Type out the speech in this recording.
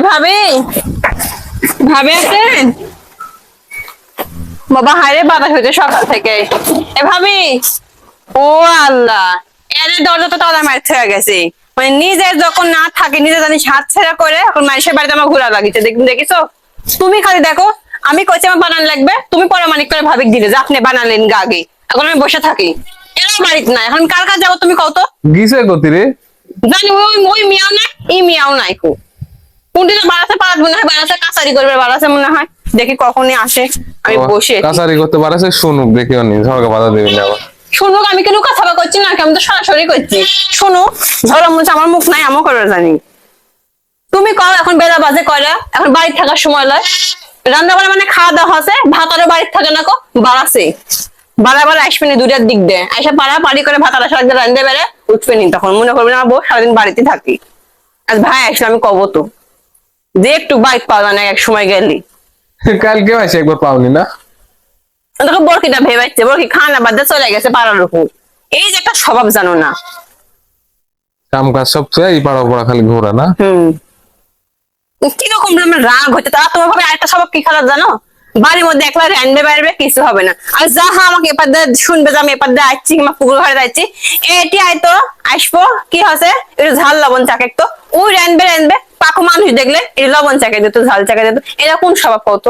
ভাবি? ভাবি আছেন? বাবা হায়রে বাতাস হইতে সকাল থেকে। এ ভাবি ও আল্লাহ এর দরজা তো গেছে। মানে নিজে যখন না থাকে নিজে হাত ছেড়া করে এখন মানুষের বাড়িতে আমার ঘোরা লাগিছে দেখ- দেখিছো? তুমি খালি দেখো আমি কইছি আমার বানান লাগবে তুমি পরামানিক করে ভাবিক দিলে যে আপনি বানালেন গা আগে। এখন আমি বসে থাকি। এরা বাড়িতে না এখন কার কাজ যাব তুমি কত গিসে গতি রে। জানি ওই ওই মিয়াও না এই মিয়াও নাই কো। কোনটিতে বাড়াতে পারাত মনে হয় বাড়াতে কাছারি করবে বাড়াতে মনে হয় দেখি কখনই আসে আমি বসে। কাছারি করতে পারছে শুনুক দেখি অনি ঝড়কা বাধা দেবেন না আবার। শুনুক আমি কেন কথা করছি না আমি তো সরাসরি করছি। শোনো ধরো মুছে আমার মুখ নাই আমও করে জানি। তুমি কও এখন বেলা বাজে কয়লা এখন বাড়ি থাকার সময় লয়। রান্না বান্না মানে খাওয়া দাওয়া আছে ভাত আরও বাড়িতে থাকে না কো? বাড়াছে বারবার আসবে নি দুটার দিক দিয়ে। এসে পাড়া পাড়ি করে ভাত আলা সারাদিন রান্ধতে বেড়ে উঠবে নি তখন। মনে করবে না বউ সারাদিন বাড়িতে থাকি। আজ ভাই আসলে আমি কব তো। যে একটু বাইক পাওয়া যায় না এক সময় গেলি। কালকে আসে একবার পাওনি না? তোকে বরকিটা ভেবেছে বরকি খানা বাদ চলে গেছে পাড়ার উপর। এই যে একটা স্বভাব জানো না। কাম কাজ সব তো এই পাড়া পড়া খালি ঘোরা না? হুম। কীরকম আমার রাগ হচ্ছে তা তোমার ভাবে আরেকটা স্বভাব কি খারাপ জানো? বাড়ির মধ্যে একলা রান্না বাড়বে কিছু হবে না। আর যা হা আমাকে এপার দিয়ে শুনবে যে আমি এপার দিয়ে আসছি কিংবা পুকুর ঘরে যাচ্ছি এটি আইতো আসব কি হচ্ছে একটু ঝাল লবণ চাকে তো ওই রানবে রানবে পাকো মানুষ দেখলে এই লবণ চাকে দিত ঝাল চাকা দিত এরকম স্বভাব কত?